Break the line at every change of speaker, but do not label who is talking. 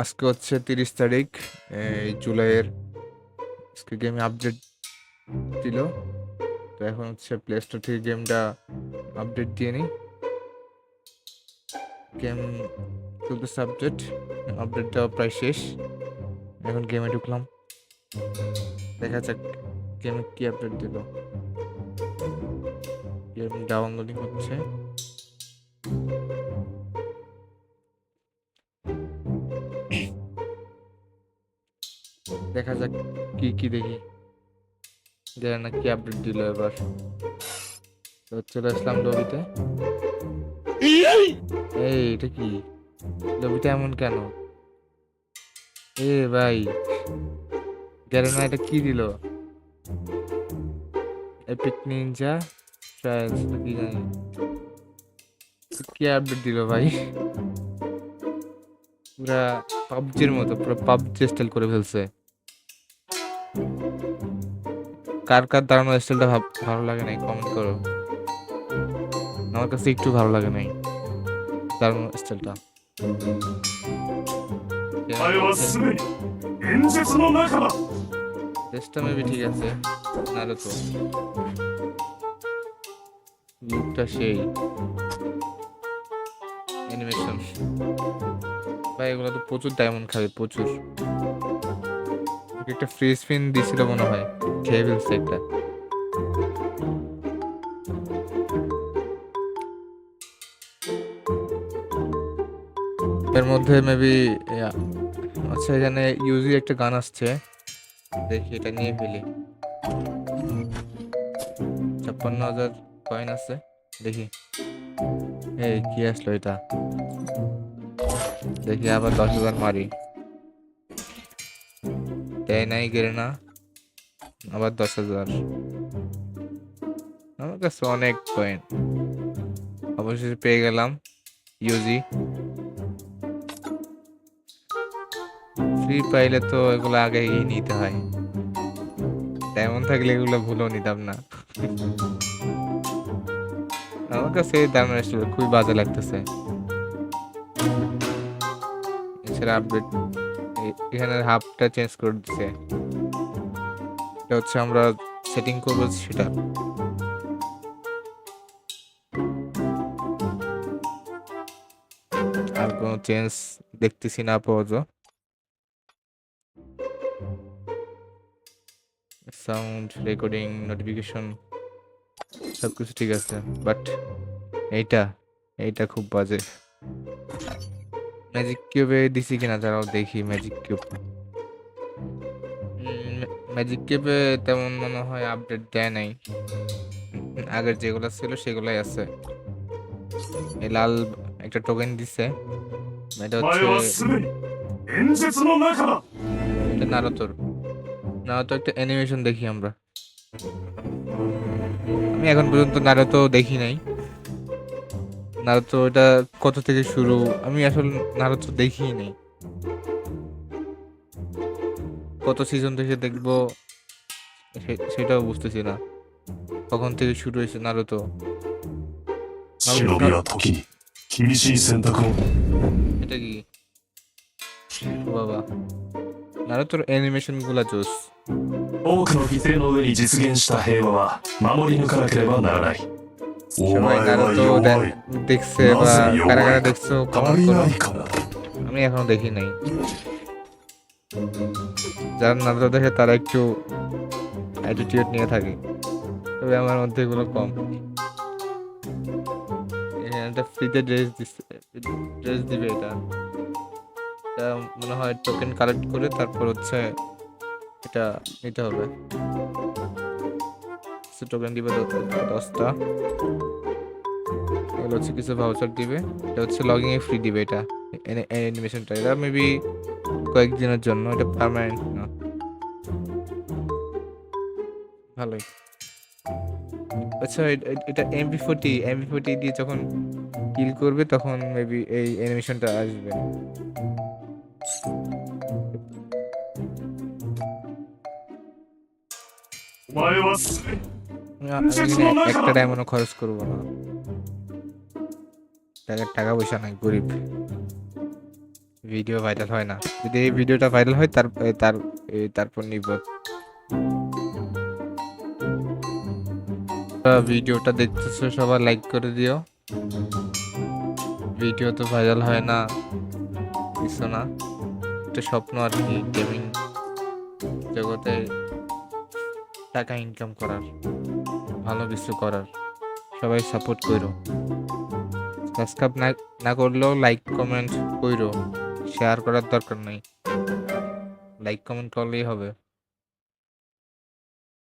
আজকে হচ্ছে তিরিশ তারিখ, এই জুলাইয়ের, আজকে গেমে আপডেট দিল। তো এখন হচ্ছে প্লে স্টোর থেকে গেমটা আপডেট দিয়ে নিই। গেম চলতেছে আপডেট আপডেটটা প্রায় শেষ। এখন গেমে ঢুকলাম। দেখা যাক গেমে কি আপডেট দিল। গেম ডাউনলোডিং হচ্ছে। দেখা যাক কি কি দেখি। জানি না কি আপডেট দিল এবার। তো চলে আসলাম লবিতে। এই! এটা কি? লবিটা এমন কেন? এ ভাই জানি না এটা কি দিল? এপিক নিনজা ট্রায়ালস কি জানি? কি আপডেট দিল ভাই? পুরা পাবজির মতো পুরো পাবজি স্টাইল করে ফেলছে। কার কার দাঁড়ানোর স্টাইলটা ভালো লাগে নাই? কমেন্ট করো। আমার কাছে একটু ভালো লাগে নাই দাঁড়ানোর স্টাইলটা চেষ্টা মেবি ঠিক আছে, নাহলে তো। লুকটা সেই। অ্যানিমেশন ভাই, এগুলো তো প্রচুর ডায়মন্ড খাবে, প্রচুর। ওকে একটা ফ্রি স্পিন দিছিল মনে হয়। খেয়ে ফেলছে একটা এর মধ্যে মেবি আচ্ছা এখানে ইউজি একটা গান আসছে। দেখি, এটা নিয়ে ফেলি। ছাপ্পান্ন হাজার কয়েন আছে। দেখি। এই কি আসলো এটা? দেখি, আবার দশ হাজার মারি। দেয় নাই গেলে না আবার দশ হাজার। আমার কাছে অনেক কয়েন অবশেষে পেয়ে গেলাম ইউজি ফ্রি পাইলে তো এগুলো আগেই নিতে হয়। তেমন থাকলে এগুলো ভুলেও নিতাম না। আমার কাছে এই দাম আসলে খুবই বাজে লাগতেছে। এছাড়া আপডেট এখানে হাফটা চেঞ্জ করে দিচ্ছে এটা হচ্ছে আমরা সেটিং করব সেটা। আর কোনো চেঞ্জ দেখতেছি না আপাতত। সাউন্ড রেকর্ডিং নোটিফিকেশন সব কিছু ঠিক আছে বাট এইটা এইটা খুব বাজে। ম্যাজিক কিউবে দিছি কিনা তারাও দেখি ম্যাজিক কিউব ম্যাজিক কিউবে তেমন মনে হয় আপডেট দেয় নাই। আগের যেগুলো ছিল সেগুলাই আছে। এই লাল একটা টোকেন দিছে। এটা হচ্ছে নারতর নারতো একটা অ্যানিমেশন দেখি আমরা। আমি এখন পর্যন্ত নারতো দেখি নাই। নারুতো এটা কত থেকে শুরু আমি আসলে নারুতো দেখিই নাই কত সিজন থেকে দেখবো সে- সেটাও বুঝতেছি না কখন থেকে শুরু হয়েছে নারুতো
忍びは時に厳しい選択を
এটা কি ও বাবা নারুতোর অ্যানিমেশন গুলা জোস
多くの犠牲の上に実現した平和は守り抜かなければならないお
সবাই নারুতো দেখছে বা
কারাগারা
কারা দেখছ আমি এখনও দেখি নাই। যারা নারুতো দেখে তারা একটু অ্যাটিটিউড নিয়ে থাকে। তবে আমার মধ্যে এগুলো কম। একটা ফ্রিতে ড্রেস দিচ্ছে ড্রেস দিবে এটা। এটা মনে হয় টোকেন কালেক্ট করে তারপর হচ্ছে এটা নিতে হবে। টোকেন দিবে দশটা। এগুলো হচ্ছে কিছু ভাউচার দিবে, এটা হচ্ছে লগইন এ ফ্রি দিবে এটা অ্যানিমেশনটা এটা মেবি কয়েকদিনের জন্য, এটা পার্মানেন্ট না। ভালোই। আচ্ছা এটা এমপি ফোর্টি এমপি ফোর্টি দিয়ে যখন কিল করবে, তখন মেবি এই অ্যানিমেশনটা আসবে।
お
একটা ডায়মন্ডও খরচ করব না। টাকা টাকা পয়সা নাই গরিব। ভিডিও ভাইরাল হয় না। যদি এই ভিডিওটা ভাইরাল হয় তার তার তারপর নিব। ভিডিওটা দেখতেছো সবাই লাইক করে দিও। ভিডিও তো ভাইরাল হয় না কিছু না। একটা স্বপ্ন আর কি গেমিং জগতে টাকা ইনকাম করার। ভালো কিছু করার। সবাই সাপোর্ট করো সাবস্ক্রাইব না করলেও লাইক কমেন্ট করো শেয়ার করার দরকার নেই। লাইক কমেন্ট করলেই হবে।